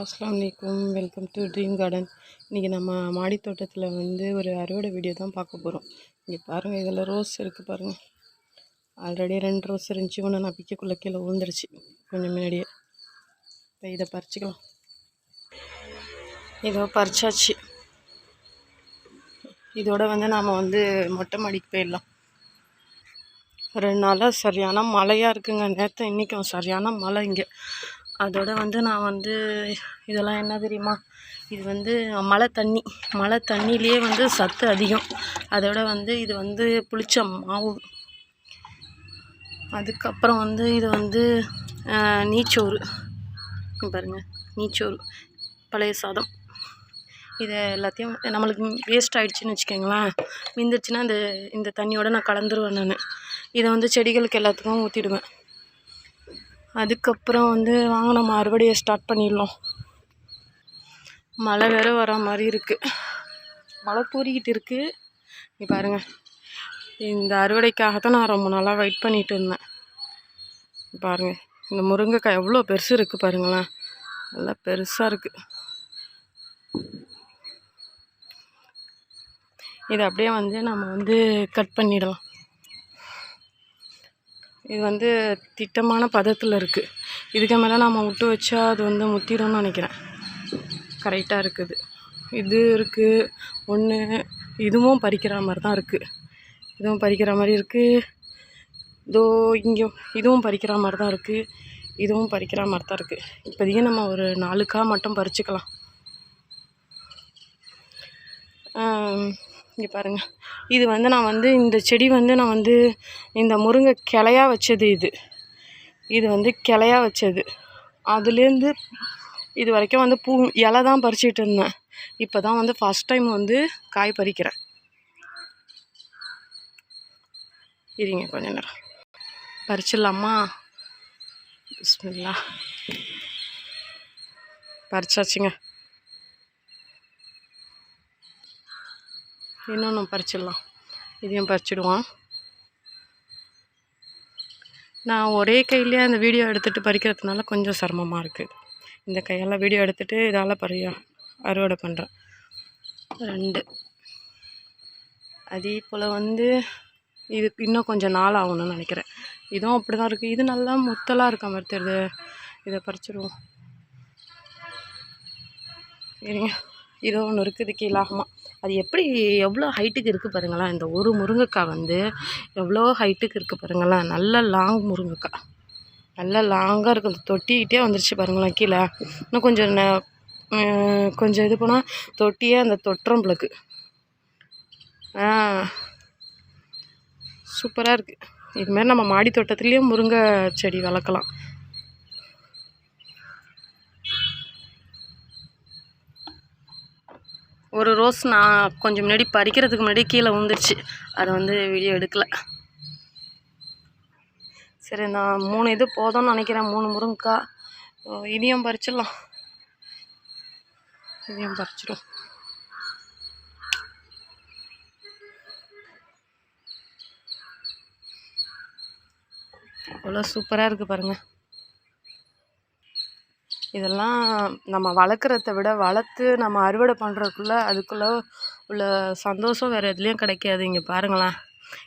அஸ்லாம் வலைக்கும் welcome to dream garden இன்றைக்கி நம்ம மாடி தோட்டத்தில் வந்து ஒரு அறுவடை வீடியோ தான் பார்க்க போகிறோம் இங்கே பாருங்கள் இதில் ரோஸ் இருக்குது பாருங்கள் ஆல்ரெடி ரெண்டு ரோஸ் இருந்துச்சு. ஒன்று நான் பிக்கக்குள்ளே கீழே விழுந்துருச்சு. கொஞ்சம் முன்னாடியே. இப்போ இதை பறிச்சிக்கலாம். இதோ பறிச்சாச்சு. இதோட வந்து நாம் வந்து மொட்டை மாடிக்கு போயிடலாம். ரெண்டு நாளாக சரியான மழையாக இருக்குங்க. நேற்று இன்றைக்கும் சரியான மழை இங்கே. அதோட வந்து நான் வந்து இதெல்லாம் என்ன தெரியுமா? இது வந்து மழை தண்ணி. மழை தண்ணியிலே வந்து சத்து அதிகம். அதோட வந்து இது வந்து புளிச்ச மாவு. அதுக்கப்புறம் வந்து இது வந்து நீச்சோறு. பாருங்கள் நீச்சோறு. பழைய சாதம். இதை எல்லாத்தையும் நம்மளுக்கு வேஸ்ட் ஆகிடுச்சின்னு வச்சுக்கோங்களேன். மிந்துச்சுன்னா இந்த இந்த தண்ணியோட நான் கலந்துருவேன் நான். இதை வந்து செடிகளுக்கு எல்லாத்துக்கும் ஊற்றிடுவேன் அதுக்கப்புறம் வந்து வாங்க நம்ம அறுவடையை ஸ்டார்ட் பண்ணிடலாம். மழை வேற வர மாதிரி இருக்குது மழை தூறிக்கிட்டு இருக்குது நீ பாருங்கள் இந்த அறுவடைக்காக தான் நான் ரொம்ப நாளாக வெயிட் பண்ணிட்டு இருந்தேன். பாருங்கள் இந்த முருங்கைக்காய் எவ்வளோ பெருசு இருக்குது பாருங்களேன். நல்லா பெருசாக இருக்குது இதை அப்படியே வந்து நம்ம வந்து கட் பண்ணிடலாம். இது வந்து திட்டமான பதத்தில் இருக்குது இதுக்கு மேலே நம்ம விட்டு வச்சா அது வந்து முத்திடும்னு நினைக்கிறேன். கரெக்டாக இருக்குது. இது இருக்குது ஒன்று இதுவும் பறிக்கிற மாதிரி தான் இருக்குது இதுவும் பறிக்கிற மாதிரி இருக்குது இதோ இங்கே இதுவும் பறிக்கிற மாதிரி தான் இருக்குது இதுவும் பறிக்கிற மாதிரி தான் இருக்குது இப்போதைக்கு நம்ம ஒரு நாலுக்காக மட்டும் பறிச்சுக்கலாம். இங்கே பாருங்கள் இது வந்து நான் வந்து இந்த செடி வந்து நான் வந்து இந்த முருங்கை கிளையாக வச்சது இது. இது வந்து கிளையா வச்சது. அதுலேருந்து இது வரைக்கும் வந்து பூ இலை தான் பறிச்சிட்டு இருந்தேன். இப்போ தான் வந்து ஃபஸ்ட் டைம் வந்து காய் பறிக்கிறேன். இருங்க கொஞ்ச நேரம். பறிச்சிடலாமா? பிஸ்மில்லா பறிச்சாச்சுங்க. இன்னொன்று பறிச்சிடலாம். இதையும் பறிச்சிடுவோம் நான் ஒரே கையிலேயே அந்த வீடியோ எடுத்துகிட்டு பறிக்கிறதுனால கொஞ்சம் சிரமமாக இருக்குது இந்த கையால் வீடியோ எடுத்துகிட்டு இதால் பறிய அறுவடை பண்ணுறேன் ரெண்டு. அதே போல் வந்து இது இன்னும் கொஞ்சம் நாள் ஆகணும்னு நினைக்கிறேன். இதுவும் அப்படி தான் இருக்குது இது நல்லா முத்தலாக இருக்க மாதிரி தெரியுது. இதை பறிச்சிடுவோம். இருங்க இதோ ஒன்று இருக்குது கீழாகமாக அது எப்படி எவ்வளோ ஹைட்டுக்கு இருக்குது பாருங்களேன். இந்த ஒரு முருங்கைக்காய் வந்து எவ்வளோ ஹைட்டுக்கு இருக்குது பாருங்களேன். நல்ல லாங் முருங்கைக்காய். நல்ல லாங்காக இருக்குது அந்த தொட்டிக்கிட்டே வந்துருச்சு பாருங்களேன் கீழே. இன்னும் கொஞ்சம் ந- கொஞ்சம் இது போனால் தொட்டியே அந்த தொட்டுறோம் பிளக்கு ஆ சூப்பராக இருக்குது இதுமாரி நம்ம மாடி தோட்டத்துலேயும் முருங்கை செடி வளர்க்கலாம். ஒரு ரோஸ் நான் கொஞ்சம் முன்னாடி பறிக்கிறதுக்கு முன்னாடி கீழே விழுந்துருச்சு. அதை வந்து வீடியோ எடுக்கலை. சரி நான் மூணு இது போதும்னு நினைக்கிறேன். மூணு முருங்கைக்காய் ஓ, இதையும் பறிச்சிடலாம். இதையும் பறிச்சிடும் அவ்வளோ சூப்பராக இருக்குது பாருங்கள் இதெல்லாம் நம்ம வளர்க்குறத விட வளர்த்து நம்ம அறுவடை பண்ணுறதுக்குள்ள அதுக்குள்ளே உள்ள சந்தோஷம் வேறு எதுலேயும் கிடைக்காது. இங்கே பாருங்களேன்.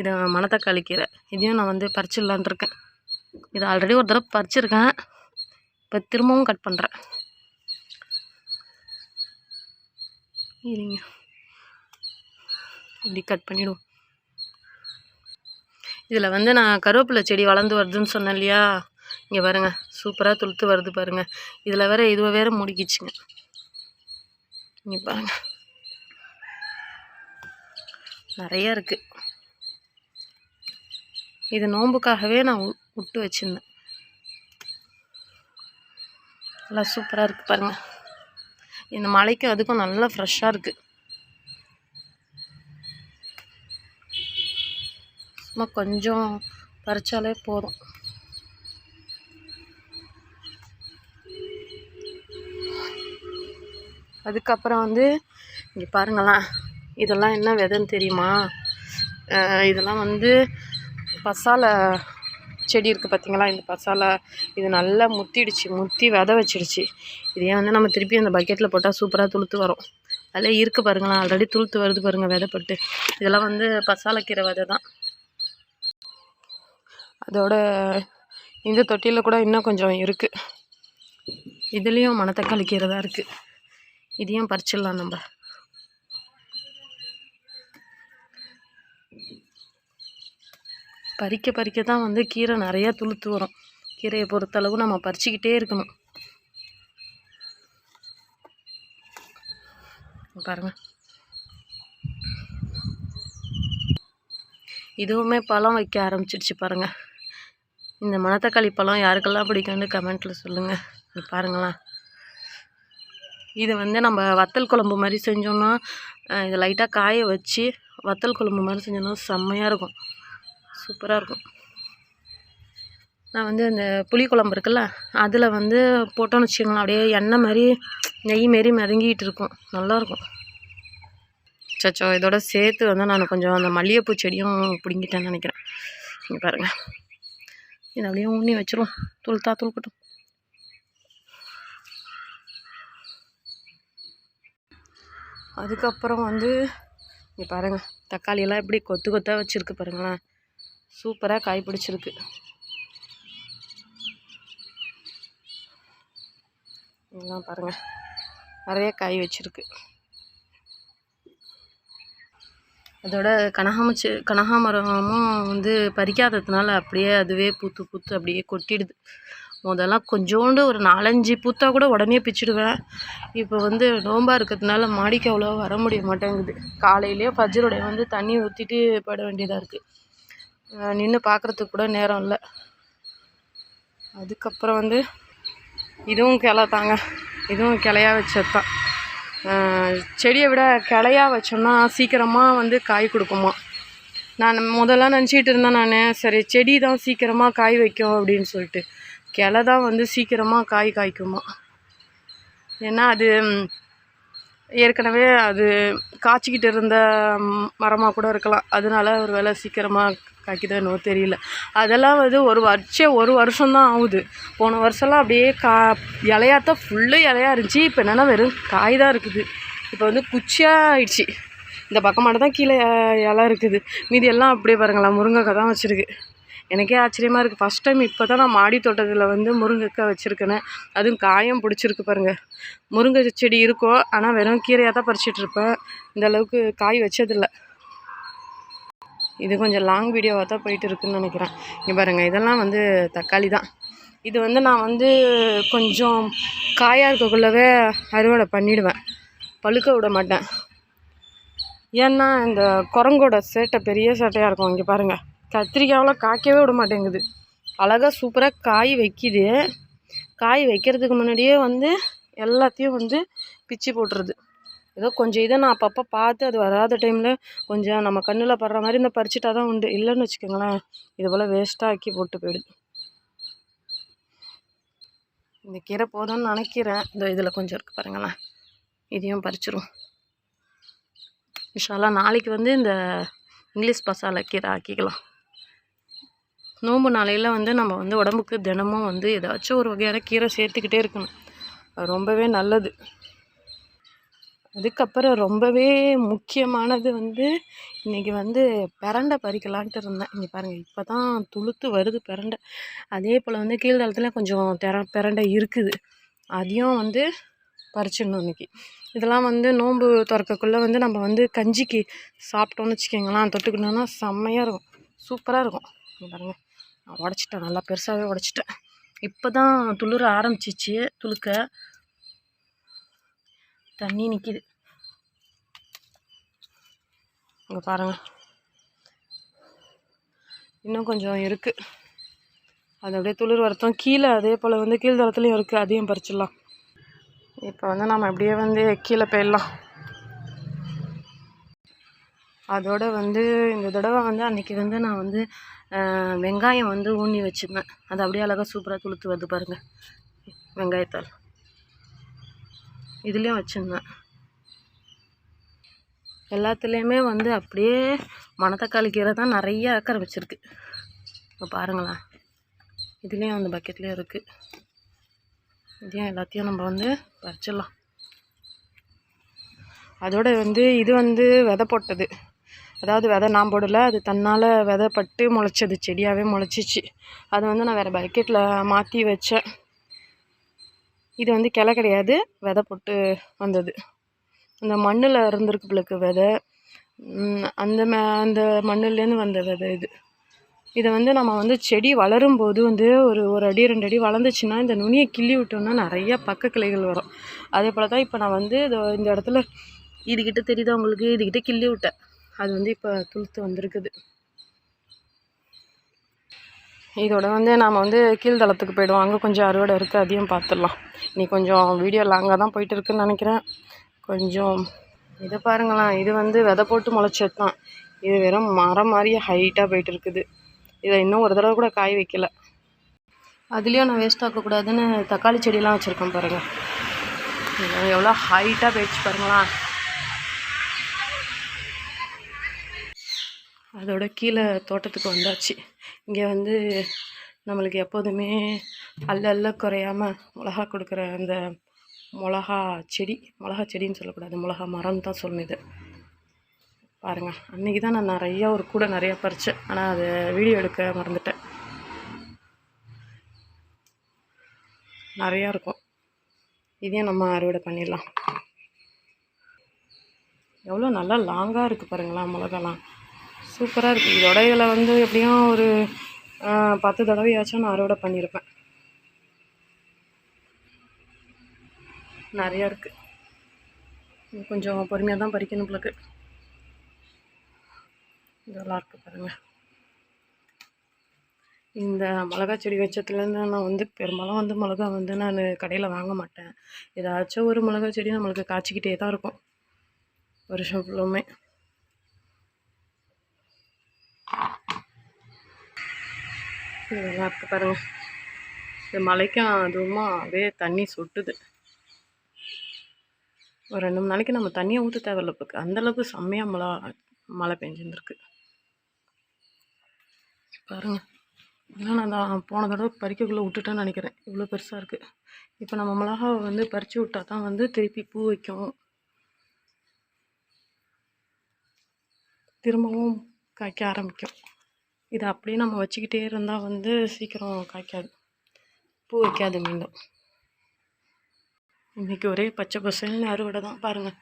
இது மணத்தக்காளி கீரை இதையும் நான் வந்து பறிச்சிடலான் இருக்கேன். இது ஆல்ரெடி ஒரு தடவை பறிச்சிருக்கேன். இப்போ திரும்பவும் கட் பண்ணுறேன் இருங்க. இப்படி கட் பண்ணிவிடுவோம் இதில் வந்து நான் கருவேப்பிலை செடி வளர்ந்து வருதுன்னு சொன்னேன் இல்லையா? இங்கே பாருங்க சூப்பராக துளுத்து வருது பாருங்க. இதில் வேற இதுவை வேற முடிக்கிச்சுங்க. இங்கே பாருங்க. நிறைய இருக்குது இது நோம்புக்காகவே நான் விட்டு வச்சுருந்தேன். நல்லா சூப்பராக இருக்குது பாருங்க. இந்த மலைக்கும் அதுக்கும் நல்லா ஃப்ரெஷ்ஷாக இருக்குது சும்மா கொஞ்சம் பறிச்சாலே போதும். அதுக்கப்புறம் வந்து இங்கே பாருங்களேன் இதெல்லாம் என்ன விதைன்னு தெரியுமா? இதெல்லாம் வந்து பசாலை செடி இருக்குது பார்த்தீங்களா இந்த பசாலை இது நல்லா முத்திடுச்சு முத்தி வித வச்சிடுச்சு. இதே வந்து நம்ம திருப்பி அந்த பக்கெட்டில் போட்டால் சூப்பராக துளுத்து வரும். அதில் இருக்குது பாருங்களேன் ஆல்ரெடி துளுத்து வருது பாருங்கள் விதைப்பட்டு இதெல்லாம் வந்து பசாலக்கீரை விதை தான். அதோட இந்த தொட்டியில் கூட இன்னும் கொஞ்சம் இருக்குது இதுலேயும் மணத்தக்காளி கீரை தான் இருக்குது இதையும் பறிச்சிடலாம் நம்ம. பறிக்க பறிக்க தான் வந்து கீரை நிறையா துளுத்து வரும். கீரையை பொறுத்தளவு நம்ம பறிச்சுக்கிட்டே இருக்கணும். பாருங்க. இதுவுமே பழம் வைக்க ஆரம்பிச்சிடுச்சு பாருங்க. இந்த மணத்தக்காளி பழம் யாருக்கெல்லாம் பிடிக்கும்னு கமெண்ட்டில் சொல்லுங்கள் பாருங்களேன். இது வந்து நம்ம வத்தல் குழம்பு மாதிரி செஞ்சோம்னா இது இதை லைட்டாக காய வச்சு வத்தல் குழம்பு மாதிரி செஞ்சோம்னா செம்மையாக இருக்கும். சூப்பராக இருக்கும். நான் வந்து அந்த புளி குழம்பு இருக்குல்ல அதில் வந்து போட்டோன்னு வச்சுக்கோங்களேன் அப்படியே எண்ணெய் மாதிரி நெய் மாரி மிதங்கிட்டு இருக்கும். நல்லாயிருக்கும் சச்சோ இதோட சேர்த்து வந்து நான் கொஞ்சம் அந்த மல்லிகைப்பூ செடியும் பிடுங்கிட்டேன்னு நினைக்கிறேன். நீங்கள் பாருங்கள் இதை அப்படியே ஊனி வச்சிரும். துளுத்தா துளுக்கட்டும் அதுக்கப்புறம் வந்து இங்கே பாருங்கள் தக்காளியெல்லாம் எப்படி கொத்து கொத்தாக வச்சுருக்கு பாருங்களேன். சூப்பராக காய் பிடிச்சிருக்கு. இதெல்லாம் பாருங்கள் நிறைய காய் வச்சிருக்கு. அதோட கனகாமச்சு கனகாமரமும் வந்து பறிக்காததுனால அப்படியே அதுவே பூத்து பூத்து அப்படியே கொட்டிடுது. முதல்லாம் கொஞ்சோண்டு ஒரு நாலஞ்சு பூத்தா கூட உடனே பிச்சிடுவேன். இப்போ வந்து நோம்பாக இருக்கிறதுனால மாடிக்கு அவ்வளோ வர முடிய மாட்டேங்குது. காலையிலேயே ஃபஜ்ருடைய வந்து தண்ணி ஊற்றிட்டு போயிட வேண்டியதாக இருக்குது நின்று பார்க்குறதுக்கு கூட நேரம் இல்லை. அதுக்கப்புறம் வந்து இதுவும் கிளை தாங்க. இதுவும் கிளையா வச்சது தான் செடியை விட கிளையா வச்சோம்னா சீக்கிரமாக வந்து காய் கொடுக்குமா. நான் முதல்ல நினச்சிக்கிட்டு இருந்தேன் நான். சரி செடி தான் சீக்கிரமாக காய் வைக்கும் அப்படின்னு சொல்லிட்டு. கிளை தான் வந்து சீக்கிரமாக காய் காய்க்குமா. ஏன்னா அது ஏற்கனவே அது காய்ச்சிக்கிட்டு இருந்த மரமாக கூட இருக்கலாம். அதனால ஒரு வேலை சீக்கிரமாக காய்க்குதோ என்னவோ தெரியல. அதெல்லாம் வந்து ஒரு வருஷம் ஒரு வருஷம்தான் ஆகுது. போன வருஷம்லாம் அப்படியே கா இலையாத்தான் ஃபுல்லு இலையா இருந்துச்சு. இப்போ என்னென்னா வெறும் காய் தான் இருக்குது. இப்போ வந்து குச்சியாக ஆயிடுச்சு. இந்த பக்கம் மட்டும் தான் கீழே இலை இருக்குது. மீதி எல்லாம் அப்படியே பாருங்களேன் முருங்கைக்காய் தான் வச்சுருக்கு. எனக்கே ஆச்சரியமாக இருக்குது ஃபஸ்ட் டைம் இப்போ தான் நான் மாடி தோட்டத்தில் வந்து முருங்கைக்காய் வச்சுருக்கேனே அதுவும் காயம் பிடிச்சிருக்கு பாருங்கள் முருங்கை செடி இருக்கும் ஆனால் வெறும் கீரையாக தான் பறிச்சிட்ருப்பேன் இருப்பேன். இந்த அளவுக்கு காய் வச்சதில்லை. இது கொஞ்சம் லாங் வீடியோவாக தான் போயிட்டு இருக்குன்னு நினைக்கிறேன். இங்கே பாருங்கள் இதெல்லாம் வந்து தக்காளி தான். இது வந்து நான் வந்து கொஞ்சம் காயாக இருக்கக்குள்ளவே அறுவடை பண்ணிடுவேன். பழுக்க விட மாட்டேன். ஏன்னா இந்த குரங்கோட சேட்டை பெரிய சேட்டையாக இருக்கும். இங்கே பாருங்கள் கத்திரிக்காவில் காய்க்கவே விட மாட்டேங்குது. அழகாக சூப்பராக காய் வைக்கிது. காய் வைக்கிறதுக்கு முன்னாடியே வந்து எல்லாத்தையும் வந்து பிச்சு போட்டுருது. ஏதோ கொஞ்சம் இதை நான் அப்பப்போ பார்த்து அது வராத டைமில் கொஞ்சம் நம்ம கண்ணில் படுற மாதிரி இந்த பறிச்சிட்டா தான் உண்டு. இல்லைன்னு வச்சுக்கோங்களேன் இது போல் வேஸ்ட்டாக ஆக்கி போட்டு போயிடுது. இந்த கீரை போதும்னு நினைக்கிறேன். இந்த இதில் கொஞ்சம் இருக்குது பாருங்களேன். இதையும் பறிச்சிரும் இன்ஷால்லா நாளைக்கு வந்து இந்த இங்கிலீஷ் மசாலா கீரை ஆக்கிக்கலாம். நோம்பு நாளையில் வந்து நம்ம வந்து உடம்புக்கு தினமும் வந்து ஏதாச்சும் ஒரு வகையான கீரை சேர்த்துக்கிட்டே இருக்கணும். ரொம்பவே நல்லது. அதுக்கப்புறம் ரொம்பவே முக்கியமானது வந்து இன்றைக்கி வந்து பிரண்டை பறிக்கலான்ட்டு இருந்தேன். இங்கே பாருங்கள் இப்போ தான் துளுத்து வருது பிரண்டை. அதே போல் வந்து கீழ்தளத்தில் கொஞ்சம் திற பிரண்டை இருக்குது. அதையும் வந்து பறிச்சிடணும் இன்றைக்கி இதெல்லாம் வந்து நோன்பு திறக்கக்குள்ளே வந்து நம்ம வந்து கஞ்சிக்கு சாப்பிட்டோன்னு வச்சுக்கோங்களேன் தொட்டுக்கணுன்னா செம்மையாக இருக்கும். சூப்பராக இருக்கும். பாருங்கள் உடச்சிட்டேன். நல்லா பெருசாகவே உடச்சிட்டேன். இப்போ தான் துளிர ஆரம்பிச்சிச்சு. துளுக்க தண்ணி நிற்கிது இங்கே பாருங்கள் இன்னும் கொஞ்சம் இருக்குது அது அப்படியே துளிர் வரட்டும். கீழே அதே போல் வந்து கீழ் தளத்துலையும் இருக்குது அதையும் பறிச்சிடலாம். இப்போ வந்து நம்ம அப்படியே வந்து கீழே போயிடலாம். அதோட வந்து இந்த தடவை வந்து அன்றைக்கி வந்து நான் வந்து வெங்காயம் வந்து ஊனி வச்சுருந்தேன். அது அப்படியே அழகாக சூப்பராக துளுத்து வருது பாருங்கள் வெங்காயத்தால். இதுலேயும் வச்சுருந்தேன். எல்லாத்துலேயுமே வந்து அப்படியே மணத்தக்காளி கீரை தான் நிறைய அக்கறை வச்சுருக்கு. இப்போ பாருங்களேன். இதுலேயும் அந்த பக்கெட்லேயும் இருக்குது இதையும் எல்லாத்தையும் நம்ம வந்து பறிச்சிடலாம். அதோட வந்து இது வந்து விதை போட்டது. அதாவது விதை நான் போடலை அது தன்னால் விதைப்பட்டு முளைச்சது செடியாகவே முளைச்சிச்சு. அதை வந்து நான் வேறு பக்கெட்டில் மாற்றி வச்சேன். இது வந்து கிளை கிடையாது விதை போட்டு வந்தது. அந்த மண்ணில் இருந்திருக்கு பிள்ளைக்கு விதை. அந்த மே அந்த மண்ணுலேருந்து வந்த விதை இது. இதை வந்து நம்ம வந்து செடி வளரும் போது வந்து ஒரு ஒரு அடி ரெண்டு அடி வளர்ந்துச்சுன்னா இந்த நுனியை கிள்ளி விட்டோம்னா நிறைய பக்க கிளைகள் வரும். அதே போல் தான் இப்போ நான் வந்து இந்த இடத்துல இதுக்கிட்ட தெரியுதா உங்களுக்கு? இதுக்கிட்ட கிள்ளி விட்டேன். அது வந்து இப்போ துளுத்து வந்திருக்குது. இதோட வந்து நாம் வந்து கீழ்தளத்துக்கு போய்டுவோம். அங்கே கொஞ்சம் அறுவடை இருக்குது அதையும் பார்த்துடலாம் நீ கொஞ்சம் வீடியோ லாங்காக தான் போயிட்டு இருக்குன்னு நினைக்கிறேன். கொஞ்சம் இதை பாருங்களேன். இது வந்து விதை போட்டு முளைச்சது தான் இது வெறும் மரம் மாதிரியே ஹைட்டாக போயிட்டு இருக்குது இதை இன்னும் ஒரு தடவை கூட காய வைக்கல. அதுலேயும் நான் வேஸ்ட் ஆக்கக்கூடாதுன்னு தக்காளி செடியெலாம் வச்சுருக்கேன் பாருங்கள் எவ்வளோ ஹைட்டாக போயிடுச்சு பாருங்களேன். அதோட கீழே தோட்டத்துக்கு வந்தாச்சு. இங்கே வந்து நம்மளுக்கு எப்போதுமே அல்லல்ல குறையாமல் குறையாம மிளகா கொடுக்குற அந்த மிளகா செடி மிளகா செடின்னு சொல்லக்கூடாது மிளகா மரம்னு தான் சொல்லணும் இது. பாருங்கள் அன்றைக்கி தான் நான் நிறையா ஒரு கூட நிறையா பறித்தேன் ஆனால் அதை வீடியோ எடுக்க மறந்துட்டேன். நிறையா இருக்கும். இதையும் நம்ம அறுவடை பண்ணிடலாம். எவ்வளோ நல்லா லாங்காக இருக்குது பாருங்களா மிளகாலாம் சூப்பராக இருக்குது இதோட இதில் வந்து எப்படியும் ஒரு பத்து தடவையாச்சும் நான் அறுவடை பண்ணியிருப்பேன் நிறையா இருக்குது கொஞ்சம் பொறுமையாக தான் பறிக்கணும் பிள்ளைக்கு இதெல்லாம் இருக்குது பாருங்கள் இந்த மிளகா செடி வச்சதுலேருந்து நான் வந்து பெரும்பாலும் வந்து மிளகா வந்து நான் கடையில் வாங்க மாட்டேன். ஏதாச்சும் ஒரு மிளகா செடி நம்மளுக்கு காய்ச்சிக்கிட்டே தான் இருக்கும். வருஷம் ஃபுல்லுமே இதெல்லாம் இருக்குது பாருங்கள் இந்த மழைக்கும் அதுவுமா அப்படியே தண்ணி சொட்டுது. ஒரு ரெண்டு மூணு நாளைக்கு நம்ம தண்ணியை ஊற்ற தேவையில்ல இப்போ. அந்தளவுக்கு செம்மையாக மழை மழை பெஞ்சிருந்துருக்கு. பாருங்கள் இதெல்லாம் நான் தான் போன தடவை பறிக்கக்குள்ளே விட்டுட்டேன்னு நினைக்கிறேன். இவ்வளோ பெருசாக இருக்குது இப்போ நம்ம மிளகாவை வந்து பறித்து விட்டா தான் வந்து திருப்பி பூ வைக்கும். திரும்பவும் காய்க்க ஆரம்பிக்கும். இதை அப்படியே நம்ம வச்சுக்கிட்டே இருந்தால் வந்து சீக்கிரம் காய்க்காது. பூ வைக்காது மீண்டும். இன்றைக்கி ஒரே பச்சை பசுன்னு அறுவடை தான் பாருங்கள்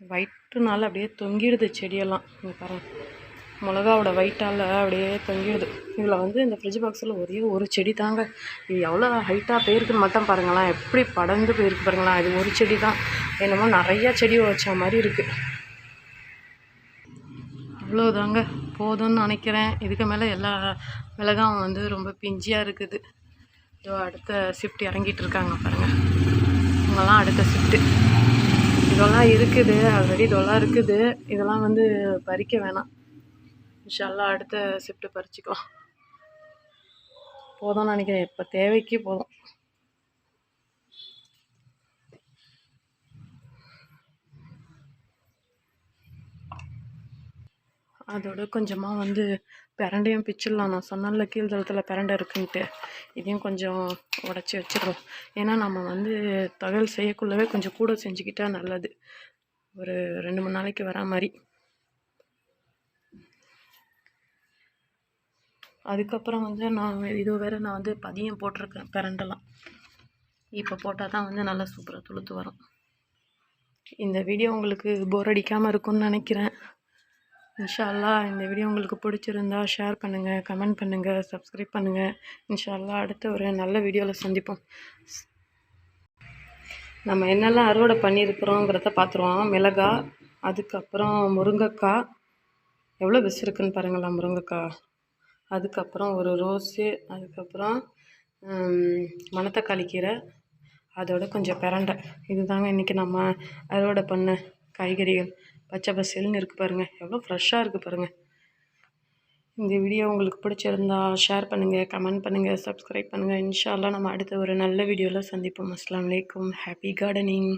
வயிற்றுனால அப்படியே தொங்கிடுது செடியெல்லாம். இங்கே பாருங்கள் மிளகாவோட வயிற்றால் அப்படியே தொங்கிடுது. இதில் வந்து இந்த ஃப்ரிட்ஜ் பாக்ஸில் ஒரே ஒரு செடி தாங்க. இது எவ்வளோ ஹைட்டாக போயிருக்குன்னு மட்டும் பாருங்களேன். எப்படி படர்ந்து போயிருக்கு பாருங்களேன். இது ஒரு செடி தான் என்னமோ நிறையா செடி வச்ச மாதிரி இருக்குது அவ்வளோதாங்க போதும்னு நினைக்கிறேன். இதுக்கு மேலே எல்லா மிளகாவும் வந்து ரொம்ப பிஞ்சியாக இருக்குது. இதோ அடுத்த ஷிஃப்ட் இறங்கிட்டு இருக்காங்க பாருங்கள் இவங்கெல்லாம் அடுத்த ஷிஃப்ட்டு இதெல்லாம் இருக்குது. ஆல்ரெடி இதெல்லாம் இருக்குது. இதெல்லாம் வந்து பறிக்க வேணாம். இன்ஷால்லாம் அடுத்த ஷிஃப்ட்டு பறிச்சிக்கோ போதும்னு நினைக்கிறேன். இப்போ தேவைக்கு போதும். அதோட கொஞ்சமாக வந்து பிரண்டையும் பிச்சிடலாம். நான் சொன்னால கீழ் தளத்தில் பிரண்டை இருக்குன்ட்டு. இதையும் கொஞ்சம் உடச்சி வச்சிடுறோம் ஏன்னா நம்ம வந்து தொகையல் செய்யக்குள்ளவே கொஞ்சம் கூட செஞ்சுக்கிட்டால் நல்லது. ஒரு ரெண்டு மூணு நாளைக்கு வரா மாதிரி. அதுக்கப்புறம் வந்து நான் இது வேறு நான் வந்து பதியம் போட்டிருக்கேன் பிரண்டெல்லாம். இப்போ போட்டால் தான் வந்து நல்லா சூப்பராக துளுத்து வரும். இந்த வீடியோ உங்களுக்கு போர் அடிக்காமல் இருக்கும்னு நினைக்கிறேன். இன்ஷால்லா இந்த வீடியோ உங்களுக்கு பிடிச்சிருந்தா ஷேர் பண்ணுங்கள் கமெண்ட் பண்ணுங்கள் சப்ஸ்கிரைப் பண்ணுங்கள் இன்ஷால்லா அடுத்த ஒரு நல்ல வீடியோவில் சந்திப்போம். நம்ம என்னெல்லாம் அறுவடை பண்ணியிருக்கிறோங்கிறத பார்த்துருவோம். மிளகா அதுக்கப்புறம் முருங்கைக்காய். எவ்வளோ விஸ் இருக்குன்னு பாருங்களா முருங்கைக்காய். அதுக்கப்புறம் ஒரு ரோஸு அதுக்கப்புறம் மணத்தக்காளி கீரை அதோட கொஞ்சம் பிரண்டை. இது தாங்க இன்றைக்கி நம்ம அறுவடை பண்ண காய்கறிகள். பச்சை பசேல்னு இருக்குது பாருங்கள் எவ்வளோ ஃப்ரெஷ்ஷாக இருக்குது பாருங்கள் இந்த வீடியோ உங்களுக்கு பிடிச்சிருந்தா ஷேர் பண்ணுங்கள் கமெண்ட் பண்ணுங்கள் சப்ஸ்கிரைப் பண்ணுங்கள் இன்ஷால்லாம் நம்ம அடுத்த ஒரு நல்ல வீடியோவில் சந்திப்போம். அஸ்லாம் வலைக்கம் ஹாப்பி கார்டனிங்.